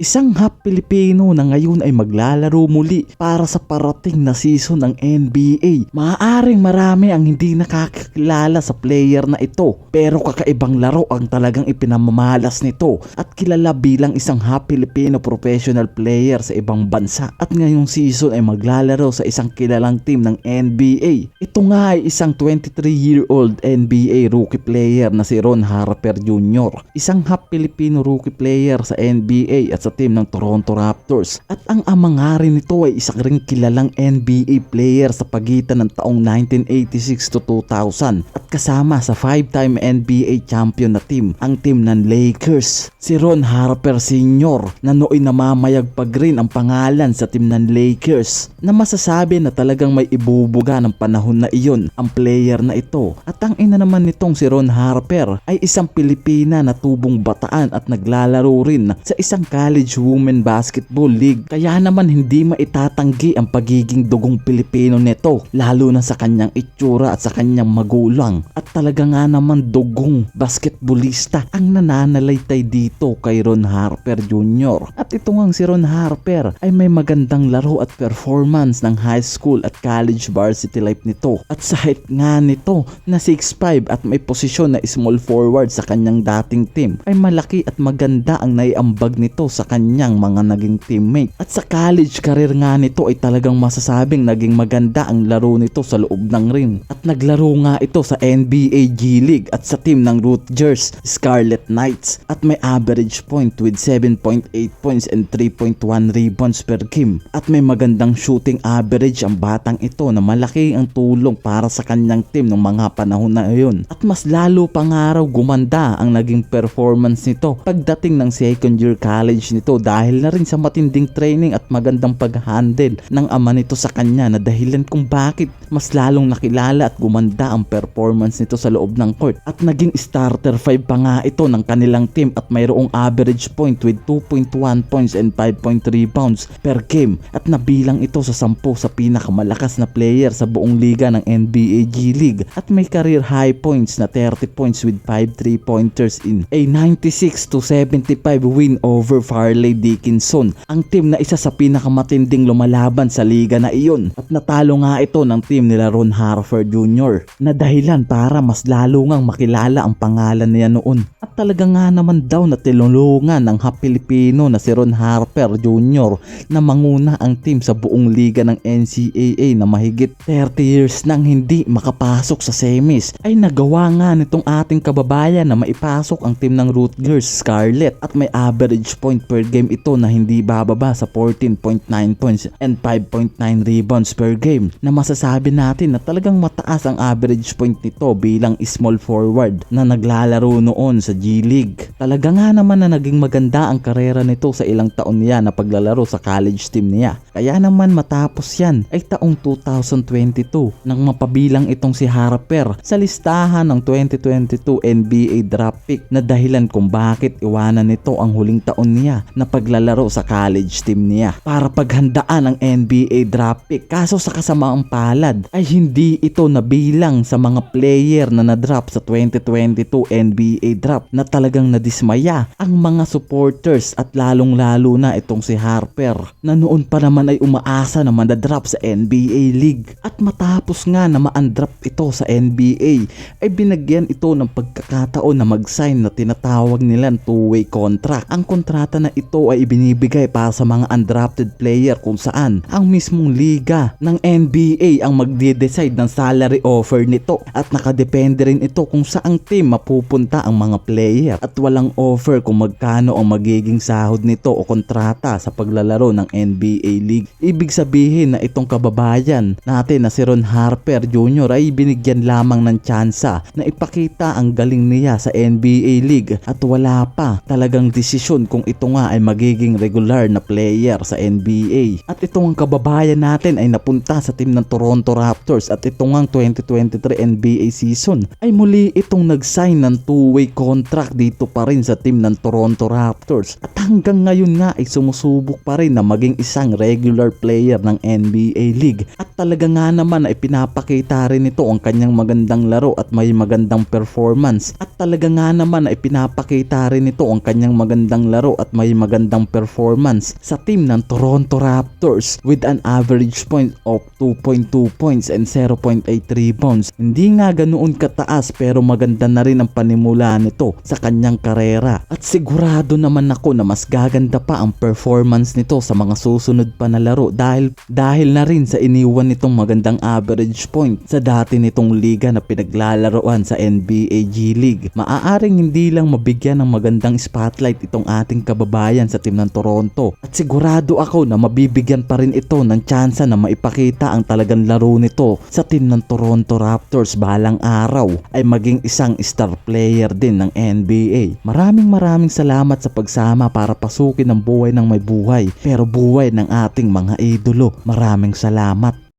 Isang half Pilipino na ngayon ay maglalaro muli para sa parating na season ng NBA. Maaaring marami ang hindi nakakilala sa player na ito pero kakaibang laro ang talagang ipinamamalas nito at kilala bilang isang half Filipino professional player sa ibang bansa at ngayong season ay maglalaro sa isang kilalang team ng NBA. Ito nga ay isang 23-year-old NBA rookie player na si Ron Harper Jr. Isang half Filipino rookie player sa NBA at sa team ng Toronto Raptors. At ang ama nga nito ay isang ring kilalang NBA player sa pagitan ng taong 1986 to 2000 at kasama sa 5-time NBA champion na team, ang team ng Lakers. Si Ron Harper Sr. na nooy namamayagpag rin ang pangalan sa team ng Lakers na masasabi na talagang may ibubuga ng panahon na iyon ang player na ito. At ang ina naman nitong si Ron Harper ay isang Pilipina na tubong bataan at naglalaro rin sa isang college women basketball league. Kaya naman hindi maitatanggi ang pagiging dugong Pilipino nito lalo na sa kanyang itsura at sa kanyang magulang. At talaga nga naman dugong basketballista ang nananalaytay dito kay Ron Harper Jr. At ito ngang si Ron Harper ay may magandang laro at performance ng high school at college varsity life nito. At sa height nga nito na 6'5 at may posisyon na small forward sa kanyang dating team ay malaki at maganda ang naiambag nito sa kanyang mga naging teammate. At sa college career nga nito ay talagang masasabing naging maganda ang laro nito sa loob ng ring. At naglaro nga ito sa NBA G League at sa team ng Rutgers Scarlet Knights at may average point with 7.8 points and 3.1 rebounds per game. At may magandang shooting average ang batang ito na malaki ang tulong para sa kanyang team ng mga panahon na iyon. At mas lalo pa nga raw gumanda ang naging performance nito pagdating ng second year college nito dahil na rin sa matinding training at magandang pag-handle ng ama nito sa kanya na dahilan kung bakit mas lalong nakilala at gumanda ang performance nito sa loob ng court. At naging starter 5 pa nga ito ng kanilang team at mayroong average point with 2.1 points and 5.3 rebounds per game. At nabilang ito sa 10 sa pinakamalakas na player sa buong liga ng NBA G League. At may career high points na 30 points with 5 3-pointers in a 96 to 75 win over Farley Dickinson ang team na isa sa pinakamatinding lumalaban sa liga na iyon at natalo nga ito ng team nila Ron Harper Jr. na dahilan para mas lalo ngang makilala ang pangalan niya noon at talaga nga naman daw na tinulungan ng Pilipino na si Ron Harper Jr. na manguna ang team sa buong liga ng NCAA na mahigit 30 years nang hindi makapasok sa semis ay nagawa nga nitong ating kababayan na maipasok ang team ng Rutgers Scarlet at may average point per game ito na hindi bababa sa 14.9 points and 5.9 rebounds per game na masasabi natin na talagang mataas ang average point nito bilang small forward na naglalaro noon sa G League. Talaga nga naman na naging maganda ang karera nito sa ilang taon niya na paglalaro sa college team niya. Kaya naman matapos yan ay taong 2022 nang mapabilang itong si Harper sa listahan ng 2022 NBA draft pick na dahilan kung bakit iwanan nito ang huling taon niya na paglalaro sa college team niya para paghandaan ang NBA draft pick. Kaso sa kasamaang palad ay hindi ito nabilang sa mga player na na-drop sa 2022 NBA draft na talagang nadismaya ang mga supporters at lalong lalo na itong si Harper na noon pa naman ay umaasa na mandadrop sa NBA League at matapos nga na ma-undraft ito sa NBA ay binagyan ito ng pagkakataon na mag-sign na tinatawag nilang two-way contract. Ang kontrata na ito ay ibinibigay para sa mga undrafted player kung saan ang mismong liga ng NBA ang magde-decide ng salary offer nito at nakadepende rin ito kung saang team mapupunta ang mga player at walang offer kung magkano ang magiging sahod nito o kontrata sa paglalaro ng NBA League. Ibig sabihin na itong kababayan natin na si Ron Harper Jr. ay binigyan lamang ng tsansa na ipakita ang galing niya sa NBA League at wala pa talagang desisyon kung ito nga ay magiging regular na player sa NBA. At itong kababayan natin ay napunta sa team ng Toronto Raptors at itong ang 2023 NBA season ay muli itong nag-sign ng two-way contract dito pa rin sa team ng Toronto Raptors. At hanggang ngayon nga ay sumusubok pa rin na maging isang regular player ng NBA League. At talaga nga naman ay pinapakita rin ito ang kanyang magandang laro at may magandang performance. At talaga nga naman ay pinapakita rin ito ang kanyang magandang laro at may may magandang performance sa team ng Toronto Raptors with an average point of 2.2 points and 0.8 rebounds. Hindi nga ganoon kataas pero maganda na rin ang panimula nito sa kanyang karera. At sigurado naman ako na mas gaganda pa ang performance nito sa mga susunod pa na laro dahil dahil na rin sa iniwan nitong magandang average point sa dati nitong liga na pinaglalaroan sa NBA G League. Maaaring hindi lang mabigyan ng magandang spotlight itong ating kababayan sa team ng Toronto. At sigurado ako na mabibigyan pa rin ito ng tsansa na maipakita ang talagang laro nito sa team ng Toronto Raptors balang araw ay maging isang star player din ng NBA. Maraming maraming salamat sa pagsama para pasukin ang buhay ng may buhay pero buhay ng ating mga idolo. Maraming salamat.